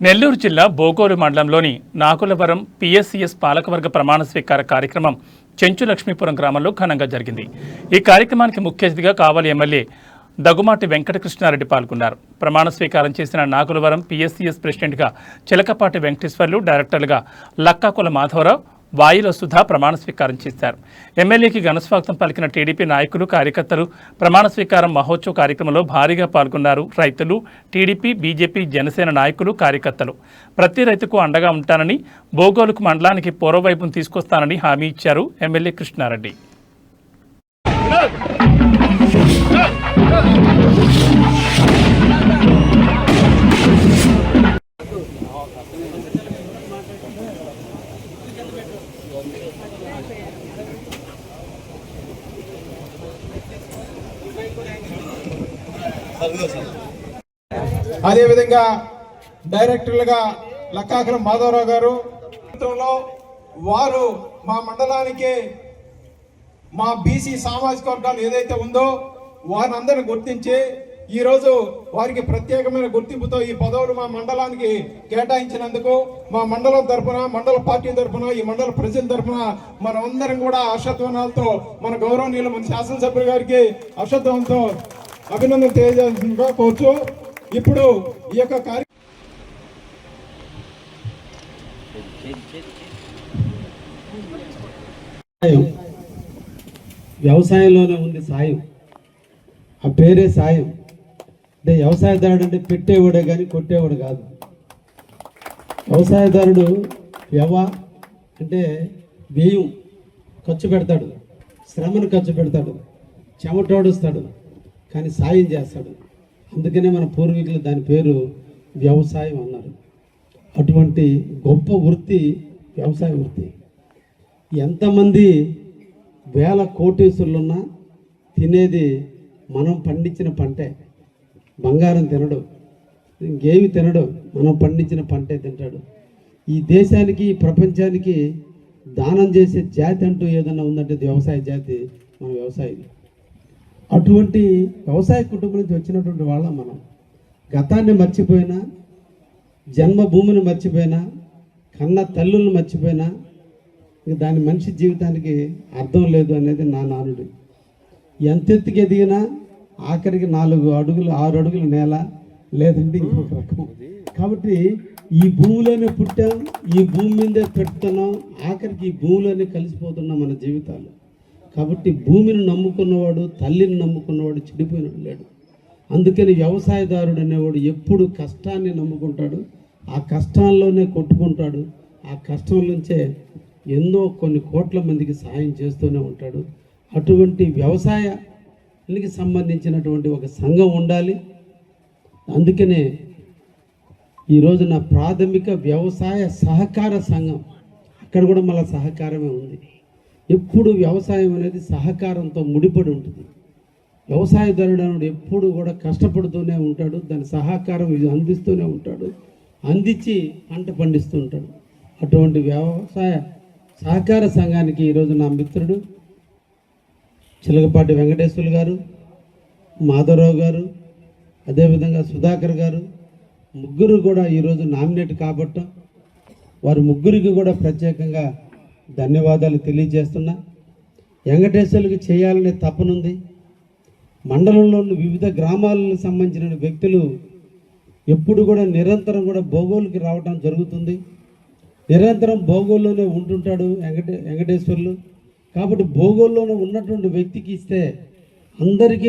నెల్లూరు జిల్లా బోగోలు మండలంలోని నాకులవరం పిఎస్సిఎస్ పాలకవర్గ ప్రమాణ స్వీకార కార్యక్రమం చెంచులక్ష్మీపురం గ్రామంలో ఘనంగా జరిగింది. ఈ కార్యక్రమానికి ముఖ్య అతిథిగా కావలి ఎమ్మెల్యే దగుమాటి వెంకటకృష్ణారెడ్డి పాల్గొన్నారు. ప్రమాణ స్వీకారం చేసిన నాకులవరం పిఎస్సిఎస్ ప్రెసిడెంట్గా చిలకపాటి వెంకటేశ్వర్లు డైరెక్టర్లుగా లక్కాకుల మాధవరావు వాయిల సుధా ప్రమాణ స్వీకారం చేశారు. ఎమ్మెల్యేకి ఘనస్వాగతం పలికిన టీడీపీ నాయకులు కార్యకర్తలు ప్రమాణ స్వీకారం మహోత్సవ కార్యక్రమంలో భారీగా పాల్గొన్నారు. రైతులు టీడీపీ బీజేపీ జనసేన నాయకులు కార్యకర్తలు. ప్రతి రైతుకు అండగా ఉంటానని బోగోలుకు మండలానికి పూర్వవైపును తీసుకొస్తానని హామీ ఇచ్చారు ఎమ్మెల్యే కృష్ణారెడ్డి. అదేవిధంగా డైరెక్టర్లుగా లక్కాకరం మాధవరావు గారు. వారు మా మండలానికి మా బీసీ సామాజిక వర్గాలు ఏదైతే ఉందో వారిని అందరిని గుర్తించి ఈరోజు వారికి ప్రత్యేకమైన గుర్తింపుతో ఈ పదవులు మా మండలానికి కేటాయించినందుకు మా మండలం తరఫున మండల పార్టీ తరఫున ఈ మండల ప్రజల తరఫున మనమందరం కూడా హర్షధ్వానాలతో మన గౌరవనీయులు మన శాసనసభ్యులు గారికి అశత్వంతో అభినందన తెలియజేస్తుందిగా కోరుచు ఇప్పుడు ఈ యొక్క కార్య వ్యవసాయంలోనే ఉంది సాయం. ఆ పేరే సాయం. అంటే వ్యవసాయదారుడు అంటే పెట్టేవాడే కానీ కొట్టేవాడు కాదు. వ్యవసాయదారుడు వ్యవ అంటే వ్యయం ఖర్చు పెడతాడు శ్రమను ఖర్చు పెడతాడు చెమటోడుస్తాడు కానీ సాయం చేస్తాడు. అందుకనే మన పూర్వీకులు దాని పేరు వ్యవసాయం అన్నారు. అటువంటి గొప్ప వృత్తి వ్యవసాయ వృత్తి. ఎంతమంది వేల కోటీసులున్నా తినేది మనం పండించిన పంటే. బంగారం తినడు. ఇంకేమి తినడు. మనం పండించిన పంటే తింటాడు. ఈ దేశానికి ఈ ప్రపంచానికి దానం చేసే జాతి అంటూ ఏదన్నా ఉందంటే వ్యవసాయ జాతి మన వ్యవసాయం. అటువంటి వ్యవసాయ కుటుంబం నుంచి వచ్చినటువంటి వాళ్ళం మనం. గతాన్ని మర్చిపోయినా జన్మభూమిని మర్చిపోయినా కన్న తల్లులను మర్చిపోయినా ఇంక దాని మనిషి జీవితానికి అర్థం లేదు అనేది నా నానుడి. ఎంతెత్తుకి ఎదిగినా ఆఖరికి నాలుగు అడుగులు ఆరు అడుగుల నేల లేదంటే ఇంకొక రకం. కాబట్టి ఈ భూమిలోనే పుట్టాం ఈ భూమి మీదే పెడుతున్నాం ఆఖరికి ఈ భూమిలోనే కలిసిపోతున్నాం మన జీవితాలు. కాబట్టి భూమిని నమ్ముకున్నవాడు తల్లిని నమ్ముకున్నవాడు చెడిపోయిన లేడు. అందుకని వ్యవసాయదారుడు అనేవాడు ఎప్పుడు కష్టాన్ని నమ్ముకుంటాడు ఆ కష్టాల్లోనే కొట్టుకుంటాడు ఆ కష్టం నుంచే ఎన్నో కొన్ని కోట్ల మందికి సహాయం చేస్తూనే ఉంటాడు. అటువంటి వ్యవసాయానికి సంబంధించినటువంటి ఒక సంఘం ఉండాలి. అందుకనే ఈరోజు నా ప్రాథమిక వ్యవసాయ సహకార సంఘం. అక్కడ కూడా మళ్ళీ సహకారమే ఉంది. ఎప్పుడు వ్యవసాయం అనేది సహకారంతో ముడిపడి ఉంటుంది. వ్యవసాయదారుడు అనేవాడు ఎప్పుడు కూడా కష్టపడుతూనే ఉంటాడు. దాని సహకారం ఇది అందిస్తూనే ఉంటాడు. అందించి పంట పండిస్తూ ఉంటాడు. అటువంటి వ్యవసాయ సహకార సంఘానికి ఈరోజు నా మిత్రుడు చిలకపాటి వెంకటేశ్వర్లు గారు మాధవరావు గారు అదేవిధంగా సుధాకర్ గారు ముగ్గురు కూడా ఈరోజు నామినేట్ కాబట్టం వారి ముగ్గురికి కూడా ప్రత్యేకంగా ధన్యవాదాలు తెలియజేస్తున్నా. వెంకటేశ్వర్లకు చేయాలనే తప్పనుంది మండలంలోని వివిధ గ్రామాలకు సంబంధించిన వ్యక్తులు ఎప్పుడు కూడా నిరంతరం కూడా భోగోలుకి రావడం జరుగుతుంది. నిరంతరం భోగోల్లోనే ఉంటుంటాడు వెంకటే వెంకటేశ్వర్లు. కాబట్టి భూగోళంలో ఉన్నటువంటి వ్యక్తికి ఇస్తే అందరికీ